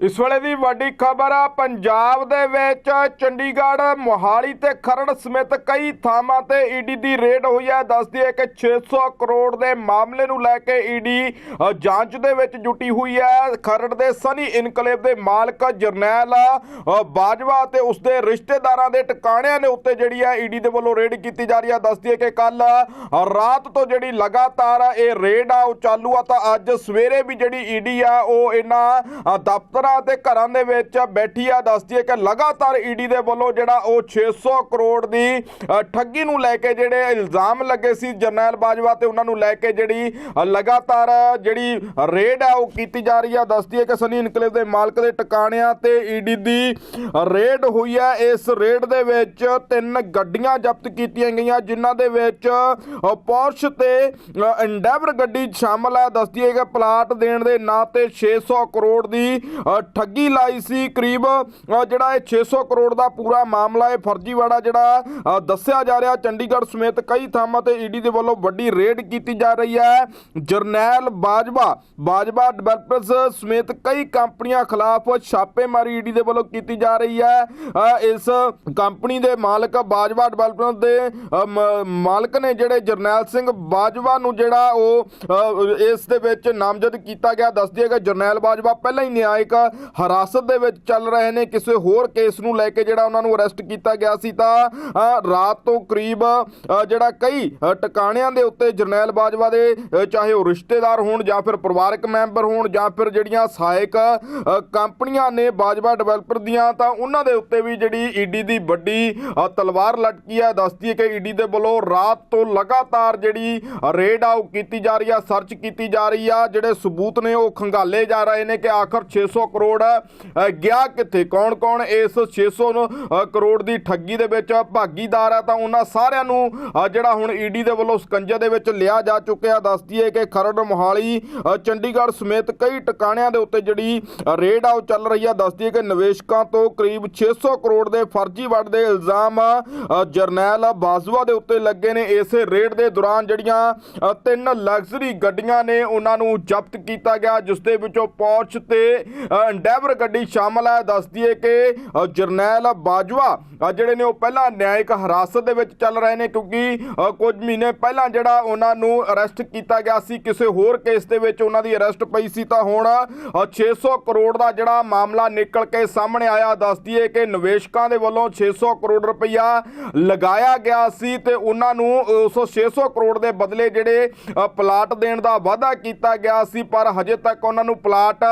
ਇਸ ਵੇਲੇ ਦੀ ਵੱਡੀ ਖਬਰ ਆ, ਪੰਜਾਬ ਦੇ ਵਿੱਚ ਚੰਡੀਗੜ੍ਹ, ਮੋਹਾਲੀ ਤੇ ਖਰੜ ਸਮੇਤ ਕਈ ਥਾਵਾਂ ਤੇ ਈਡੀ ਦੀ ਰੇਡ ਹੋਈ ਹੈ ਦੱਸਦੀ ਹੈ ਕਿ 600 ਕਰੋੜ ਦੇ ਮਾਮਲੇ ਨੂੰ ਲੈ ਕੇ ਈਡੀ ਜਾਂਚ ਦੇ ਵਿੱਚ ਜੁਟੀ ਹੋਈ ਹੈ ਖਰੜ ਦੇ ਸਨੀ ਇਨਕਲੇਵ ਦੇ ਮਾਲਕ ਜਰਨੈਲ ਬਾਜਵਾ ਤੇ ਉਸਦੇ ਰਿਸ਼ਤੇਦਾਰਾਂ ਦੇ ਟਿਕਾਣਿਆਂ ਦੇ ਉੱਤੇ ਜਿਹੜੀ ਹੈ ਈਡੀ ਦੇ ਵੱਲੋਂ ਰੇਡ ਕੀਤੀ ਜਾ ਰਹੀ ਹੈ ਦੱਸਦੀ ਹੈ ਕਿ ਕੱਲ ਰਾਤ ਤੋਂ ਜਿਹੜੀ ਲਗਾਤਾਰ ਇਹ ਰੇਡ ਆ, ਉਹ ਚਾਲੂ ਆ। ਤਾਂ ਅੱਜ ਸਵੇਰੇ ਵੀ ਜਿਹੜੀ ਈਡੀ ਆ, ਉਹ ਇਹਨਾਂ ਦਫ਼ਤਰ ਦਫ਼ਤਰਾਂ ਤੇ ਘਰਾਂ ਦੇ ਵਿੱਚ ਬੈਠੀ ਆ। ਦੱਸਦੀ ਹੈ ਕਿ ਲਗਾਤਾਰ ਈਡੀ ਦੇ ਵੱਲੋਂ ਜਿਹੜਾ ਉਹ 600 ਕਰੋੜ ਦੀ ਠੱਗੀ ਨੂੰ ਲੈ ਕੇ ਜਿਹੜੇ ਇਲਜ਼ਾਮ ਲੱਗੇ ਸੀ ਜਰਨੈਲ ਬਾਜਵਾ ਤੇ ਉਹਨਾਂ ਨੂੰ ਲੈ ਕੇ ਜਿਹੜੀ ਲਗਾਤਾਰ ਜਿਹੜੀ ਰੇਡ ਆ ਉਹ ਕੀਤੀ ਜਾ ਰਹੀ ਆ। ਦੱਸਦੀ ਹੈ ਕਿ ਸਨੀ ਇਨਕਲੇਵ ਦੇ ਮਾਲਕ ਦੇ ਟਿਕਾਣਿਆਂ ਤੇ ਈਡੀ ਦੀ ਰੇਡ ਹੋਈ ਹੈ ਇਸ ਰੇਡ ਦੇ ਵਿੱਚ ਤਿੰਨ ਗੱਡੀਆਂ ਜ਼ਬਤ ਕੀਤੀਆਂ ਗਈਆਂ, ਜਿਨ੍ਹਾਂ ਦੇ ਵਿੱਚ ਪੋਰਸ਼ ਤੇ ਐਂਡੈਵਰ ਗੱਡੀ ਸ਼ਾਮਲ ਹੈ ਦੱਸਦੀ ਹੈ ਕਿ ਪਲਾਟ ਦੇਣ ਦੇ ਨਾਂ ਤੇ 600 ਕਰੋੜ ਦੀ ਠੱਗੀ ਲਾਈ ਸੀ ਕਰੀਬ ਜਿਹੜਾ ਇਹ 600 ਕਰੋੜ ਦਾ ਪੂਰਾ ਮਾਮਲਾ ਇਹ ਫਰਜ਼ੀਵਾੜਾ ਜਿਹੜਾ ਦੱਸਿਆ ਜਾ ਰਿਹਾ, ਚੰਡੀਗੜ੍ਹ ਸਮੇਤ ਕਈ ਥਾਵਾਂ ਤੇ ਈਡੀ ਦੇ ਵੱਲੋਂ ਵੱਡੀ ਰੇਡ ਕੀਤੀ ਜਾ ਰਹੀ ਹੈ। ਜਰਨੈਲ ਬਾਜਵਾ ਬਾਜਵਾ ਡਿਵੈਲਪਰਸ ਸਮੇਤ ਕਈ ਕੰਪਨੀਆਂ ਖਿਲਾਫ ਛਾਪੇਮਾਰੀ ਈਡੀ ਦੇ ਵੱਲੋਂ ਕੀਤੀ ਜਾ ਰਹੀ ਹੈ। ਇਸ ਕੰਪਨੀ ਦੇ ਮਾਲਕ ਬਾਜਵਾ ਡਿਵੈਲਪਰਸ ਦੇ ਮਾਲਕ ਨੇ ਜਿਹੜੇ ਜਰਨੈਲ ਸਿੰਘ ਬਾਜਵਾ ਨੂੰ ਜਿਹੜਾ ਉਹ ਇਸ ਦੇ ਵਿੱਚ ਨਾਮਜ਼ਦ ਕੀਤਾ ਗਿਆ। ਦੱਸ ਕਿ ਜਰਨੈਲ ਬਾਜਵਾ ਪਹਿਲਾਂ ਹੀ ਨਿਆਇਕ ਹਿਰਾਸਤ ਦੇ ਵਿੱਚ ਚੱਲ ਰਹੇ ਨੇ, ਕਿਸੇ ਹੋਰ ਕੇਸ ਨੂੰ ਲੈ ਕੇ ਜਿਹੜਾ ਉਹਨਾਂ ਨੂੰ ਅਰੈਸਟ ਕੀਤਾ ਗਿਆ ਸੀ ਤਾਂ ਰਾਤ ਤੋਂ ਕਰੀਬ ਜਿਹੜਾ ਕਈ ਟਿਕਾਣਿਆਂ ਦੇ ਉੱਤੇ ਜਰਨੈਲ ਬਾਜਵਾ ਦੇ ਚਾਹੇ ਉਹ ਰਿਸ਼ਤੇਦਾਰ ਹੋਣ ਜਾਂ ਫਿਰ ਪਰਿਵਾਰਕ ਮੈਂਬਰ ਹੋਣ ਜਾਂ ਫਿਰ ਜਿਹੜੀਆਂ ਸਹਾਇਕ ਕੰਪਨੀਆਂ ਨੇ ਬਾਜਵਾ ਡਿਵੈਲਪਰ ਦੀਆਂ, ਤਾਂ ਉਹਨਾਂ ਦੇ ਉੱਤੇ ਵੀ ਜਿਹੜੀ ਈਡੀ ਦੀ ਵੱਡੀ ਤਲਵਾਰ ਲਟਕੀ ਹੈ। ਦੱਸਦੀ ਹੈ ਕਿ ਈਡੀ ਦੇ ਵੱਲੋਂ ਰਾਤ ਤੋਂ ਲਗਾਤਾਰ ਜਿਹੜੀ ਰੇਡ ਆ ਉਹ ਕੀਤੀ ਜਾ ਰਹੀ ਆ ਸਰਚ ਕੀਤੀ ਜਾ ਰਹੀ ਆ, ਜਿਹੜੇ ਸਬੂਤ ਨੇ ਉਹ ਖੰਗਾਲੇ ਜਾ ਰਹੇ ਨੇ ਕਿ ਆਖਰ 600 ਕਰੋੜ ਗਿਆ ਕਿੱਥੇ? ਕੌਣ ਕੌਣ ਇਸ 600 ਨੂੰ, ਕਰੋੜ ਦੀ ਠੱਗੀ ਦੇ ਵਿੱਚ ਭਾਗੀਦਾਰ ਆ? ਤਾਂ ਉਹਨਾਂ ਸਾਰਿਆਂ ਨੂੰ ਜਿਹੜਾ ਹੁਣ ਈਡੀ ਦੇ ਵੱਲੋਂ ਸਕੰਜੇ ਦੇ ਵਿੱਚ ਲਿਆ ਜਾ ਚੁੱਕਿਆ। ਦੱਸਦੀ ਹੈ ਕਿ ਖਰੜ ਮੋਹਾਲੀ ਚੰਡੀਗੜ੍ਹ ਸਮੇਤ ਕਈ ਟਿਕਾਣਿਆਂ ਦੇ ਉੱਤੇ ਜਿਹੜੀ ਰੇਡ ਆ ਉਹ ਚੱਲ ਰਹੀ ਆ। ਦੱਸਦੀ ਹੈ ਕਿ ਨਿਵੇਸ਼ਕਾਂ ਤੋਂ ਕਰੀਬ 600 ਕਰੋੜ ਦੇ ਫਰਜ਼ੀ ਵੜ ਦੇ ਇਲਜ਼ਾਮ ਜਰਨੈਲ ਬਾਜਵਾ ਦੇ ਉੱਤੇ ਲੱਗੇ ਨੇ। ਇਸੇ ਰੇਡ ਦੇ ਦੌਰਾਨ ਜਿਹੜੀਆਂ ਤਿੰਨ ਲਗਜ਼ਰੀ ਗੱਡੀਆਂ ਨੇ ਉਹਨਾਂ ਨੂੰ ਜ਼ਬਤ ਕੀਤਾ ਗਿਆ ਜਿਸ ਦੇ ਵਿੱਚੋਂ ਪੌਂਚ ਤੇ ਐਂਡੈਵਰ ਗੱਡੀ ਸ਼ਾਮਲ ਹੈ। ਦੱਸਦੀ ਹੈ ਕਿ ਜਰਨੈਲ ਬਾਜਵਾ ਜਿਹੜੇ ਨੇ ਉਹ ਪਹਿਲਾਂ ਨਿਆਇਕ ਹਿਰਾਸਤ ਦੇ ਵਿੱਚ ਚੱਲ ਰਹੇ ਨੇ ਕਿਉਂਕਿ ਕੁਝ ਮਹੀਨੇ ਪਹਿਲਾਂ ਜਿਹੜਾ ਉਹਨਾਂ ਨੂੰ ਅਰੈਸਟ ਕੀਤਾ ਗਿਆ ਸੀ ਕਿਸੇ ਹੋਰ ਕੇਸ ਦੇ ਵਿੱਚ ਉਹਨਾਂ ਦੀ ਅਰੈਸਟ ਪਈ ਸੀ ਤਾਂ ਹੁਣ ਅ, 600 ਕਰੋੜ ਦਾ ਜਿਹੜਾ ਮਾਮਲਾ ਨਿਕਲ ਕੇ ਸਾਹਮਣੇ ਆਇਆ। ਦੱਸਦੀ ਹੈ ਕਿ ਨਿਵੇਸ਼ਕਾਂ ਦੇ ਵੱਲੋਂ 600 ਕਰੋੜ ਰੁਪਈਆ ਲਗਾਇਆ ਗਿਆ ਸੀ ਤੇ ਉਹਨਾਂ ਨੂੰ ਉਸ 600 ਕਰੋੜ ਦੇ ਬਦਲੇ ਜਿਹੜੇ ਪਲਾਟ ਦੇਣ ਦਾ ਵਾਅਦਾ ਕੀਤਾ ਗਿਆ ਸੀ ਪਰ ਹਜੇ ਤੱਕ ਉਹਨਾਂ ਨੂੰ ਪਲਾਟ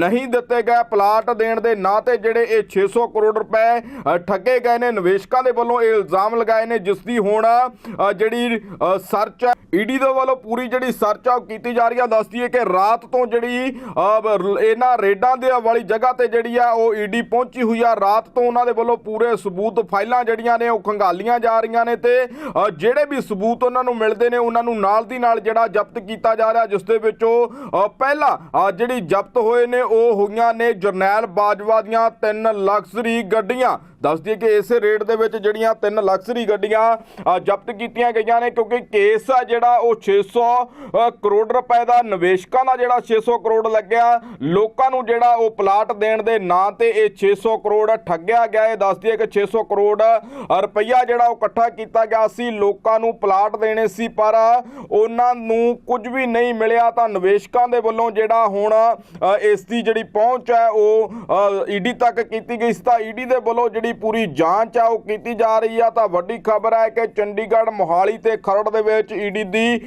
ਨਹੀਂ ਦਿੱਤਾ ਦਿੱਤੇ ਗਏ ਪਲਾਟ ਦੇਣ ਦੇ ਨਾਂ ਤੇ ਜਿਹੜੇ ਇਹ 600 ਕਰੋੜ ਰੁਪਏ ਠੱਗੇ ਗਏ ਨੇ ਨਿਵੇਸ਼ਕਾਂ ਦੇ ਵੱਲੋਂ ਇਹ ਇਲਜ਼ਾਮ ਲਗਾਏ ਨੇ ਜਿਸ ਦੀ ਹੁਣ ਅ, ਜਿਹੜੀ ਅ, ਸਰਚ ਈਡੀ ਦੇ ਵੱਲੋਂ ਪੂਰੀ ਜਿਹੜੀ ਸਰਚ ਆ ਉਹ ਕੀਤੀ ਜਾ ਰਹੀ ਆ। ਦੱਸਦੀ ਹੈ ਕਿ ਰਾਤ ਤੋਂ ਜਿਹੜੀ ਇਹਨਾਂ ਰੇਡਾਂ ਦੇ ਵਾਲੀ ਜਗ੍ਹਾ ਤੇ ਜਿਹੜੀ ਆ ਉਹ ਈਡੀ ਪਹੁੰਚੀ ਹੋਈ ਆ। ਰਾਤ ਤੋਂ ਉਹਨਾਂ ਦੇ ਵੱਲੋਂ ਪੂਰੇ ਸਬੂਤ ਫਾਈਲਾਂ ਜਿਹੜੀਆਂ ਨੇ ਉਹ ਖੰਗਾਲੀਆਂ ਜਾ ਰਹੀਆਂ ਨੇ ਤੇ ਜਿਹੜੇ ਵੀ ਸਬੂਤ ਉਹਨਾਂ ਨੂੰ ਮਿਲਦੇ ਨੇ ਉਹਨਾਂ ਨੂੰ ਨਾਲ ਦੀ ਨਾਲ ਜਿਹੜਾ ਜ਼ਬਤ ਕੀਤਾ ਜਾ ਰਿਹਾ ਜਿਸ ਦੇ ਵਿੱਚੋਂ ਅ, ਪਹਿਲਾਂ ਜਿਹੜੀ ਜ਼ਬਤ ਹੋਏ ਨੇ ਉਹ ਹੋਈਆਂ ਨੇ ਜਰਨੈਲ ਬਾਜਵਾ ਦੀਆਂ ਤਿੰਨ ਲਗਜ਼ਰੀ ਗੱਡੀਆਂ। ਦੱਸਦੀ ਹੈ ਕਿ ਇਸੇ ਰੇਟ ਦੇ ਵਿੱਚ ਜਿਹੜੀਆਂ ਤਿੰਨ ਲਗਜ਼ਰੀ ਗੱਡੀਆਂ ਜ਼ਬਤ ਕੀਤੀਆਂ ਗਈਆਂ ਨੇ ਕਿਉਂਕਿ ਕੇਸ ਆ ਜਿਹੜਾ ਉਹ 600 ਅ, ਕਰੋੜ ਰੁਪਏ ਦਾ ਨਿਵੇਸ਼ਕਾਂ ਦਾ ਜਿਹੜਾ 600 ਕਰੋੜ ਲੱਗਿਆ ਲੋਕਾਂ ਨੂੰ ਜਿਹੜਾ ਉਹ ਪਲਾਟ ਦੇਣ ਦੇ ਨਾਂ ਤੇ ਇਹ 600 ਕਰੋੜ ਠੱਗਿਆ ਗਿਆ। ਇਹ ਦੱਸਦੀ ਹੈ ਕਿ 600 ਕਰੋੜ ਰੁਪਈਆ ਜਿਹੜਾ ਉਹ ਇਕੱਠਾ ਕੀਤਾ ਗਿਆ ਸੀ ਲੋਕਾਂ ਨੂੰ ਪਲਾਟ ਦੇਣੇ ਸੀ ਪਰ ਉਹਨਾਂ ਨੂੰ ਕੁਝ ਵੀ ਨਹੀਂ ਮਿਲਿਆ ਤਾਂ ਨਿਵੇਸ਼ਕਾਂ ਦੇ ਵੱਲੋਂ ਜਿਹੜਾ ਹੁਣ ਇਸ ਦੀ ਜਿਹੜੀ ਪਹੁੰਚ ਹੈ ਉਹ ਈਡੀ ਤੱਕ ਕੀਤੀ ਗਈ ਸੀ। ਤਾਂ ਈਡੀ ਦੇ ਵੱਲੋਂ ਜਿਹੜੀ ਪੂਰੀ ਜਾਂਚ ਆ, ਉਹ ਕੀਤੀ ਜਾ ਰਹੀ ਆ। ਤਾਂ ਵੱਡੀ ਖਬਰ ਹੈ ਕਿ ਚੰਡੀਗੜ੍ਹ ਮੋਹਾਲੀ ਤੇ ਖਰੜ ਦੇ ਵਿੱਚ ਈਡੀ ਦੀ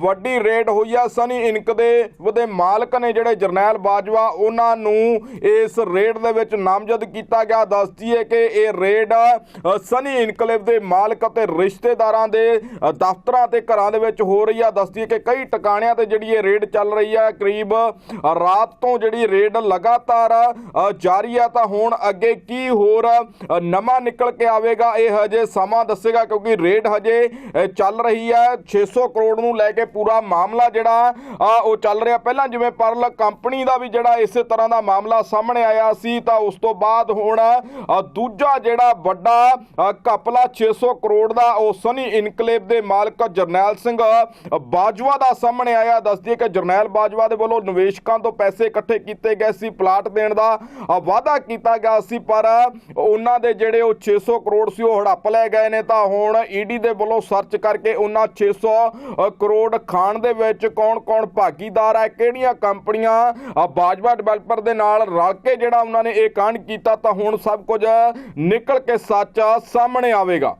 ਵੱਡੀ ਰੇਡ ਹੋਈ ਆ। ਸਨੀ ਇਨਕ ਦੇ ਉਹਦੇ ਮਾਲਕ ਨੇ ਜਿਹੜੇ ਜਰਨੈਲ ਬਾਜਵਾ, ਉਹਨਾਂ ਨੂੰ ਇਸ ਰੇਡ ਦੇ ਵਿੱਚ ਨਾਮਜ਼ਦ ਕੀਤਾ ਗਿਆ। ਦੱਸਦੀ ਹੈ ਕਿ ਇਹ ਰੇਡ ਸਨੀ ਇਨਕਲੇਵ ਦੇ ਮਾਲਕ ਅਤੇ ਰਿਸ਼ਤੇਦਾਰਾਂ ਦੇ ਦਫ਼ਤਰਾਂ ਤੇ ਘਰਾਂ ਦੇ ਵਿੱਚ ਹੋ ਰਹੀ ਆ। ਦੱਸਦੀ ਹੈ ਕਿ ਕਈ ਟਿਕਾਣਿਆਂ ਤੇ ਜਿਹੜੀ ਇਹ ਰੇਡ ਚੱਲ ਰਹੀ ਆ, ਕਰੀਬ ਰਾਤ ਤੋਂ ਜਿਹੜੀ ਰੇਡ ਲਗਾਤਾਰ ਜਾਰੀ ਆ। ਤਾਂ ਹੁਣ ਅੱਗੇ ਕੀ ਹੋਰ ਨਵਾਂ ਨਿਕਲ ਕੇ ਆਵੇਗਾ। ਇਹ ਹਜੇ ਸਮਾਂ ਦੱਸੇਗਾ ਕਿਉਂਕਿ ਰੇਡ ਹਜੇ ਚੱਲ ਰਹੀ ਹੈ। 600 ਕਰੋੜ ਨੂੰ ਲੈ ਕੇ ਪੂਰਾ ਮਾਮਲਾ ਜਿਹੜਾ ਆ ਉਹ ਚੱਲ ਰਿਹਾ। ਪਹਿਲਾਂ ਜਿਵੇਂ ਪਰਲ ਕੰਪਨੀ ਦਾ ਵੀ ਜਿਹੜਾ ਇਸੇ ਤਰ੍ਹਾਂ ਦਾ ਮਾਮਲਾ ਸਾਹਮਣੇ ਆਇਆ ਸੀ ਤਾਂ ਉਸ ਤੋਂ ਬਾਅਦ ਹੁਣ ਦੂਜਾ ਜਿਹੜਾ ਵੱਡਾ ਅ, ਘਪਲਾ 600 ਕਰੋੜ ਦਾ ਉਹ ਸਨੀ ਇਨਕਲੇਵ ਦੇ ਮਾਲਕ ਜਰਨੈਲ ਸਿੰਘ ਬਾਜਵਾ ਦਾ ਸਾਹਮਣੇ ਆਇਆ। ਦੱਸਦੀ ਕਿ ਜਰਨੈਲ ਬਾਜਵਾ ਦੇ ਵੱਲੋਂ ਨਿਵੇਸ਼ਕਾਂ ਤੋਂ ਪੈਸੇ ਇਕੱਠੇ ਕੀਤੇ ਗਏ ਸੀ ਪਲਾਟ ਦੇਣ ਦਾ ਵਾਅਦਾ ਕੀਤਾ ਗਿਆ ਸੀ ਪਰ ਉਹਨਾਂ ਦੇ ਜਿਹੜੇ ਉਹ 600 ਕਰੋੜ ਸੀ ਉਹ ਹੜੱਪ ਲੈ ਗਏ ਨੇ। ਤਾਂ ਹੁਣ ਈਡੀ ਦੇ ਵੱਲੋਂ ਸਰਚ ਕਰਕੇ ਉਹਨਾਂ 600 ਅ, ਕਰੋੜ ਖਾਣ ਦੇ ਵਿੱਚ ਕੌਣ-ਕੌਣ ਭਾਗੀਦਾਰ ਹੈ ਕਿਹੜੀਆਂ ਕੰਪਨੀਆਂ ਬਾਜਵਾ ਡਿਵੈਲਪਰ ਦੇ ਨਾਲ ਰਲ ਕੇ ਜਿਹੜਾ ਉਹਨਾਂ ਨੇ ਇਹ ਕਾਂਡ ਕੀਤਾ ਤਾਂ ਹੁਣ ਸਭ ਕੁਝ ਨਿਕਲ ਕੇ ਸੱਚ ਸਾਹਮਣੇ ਆਵੇਗਾ।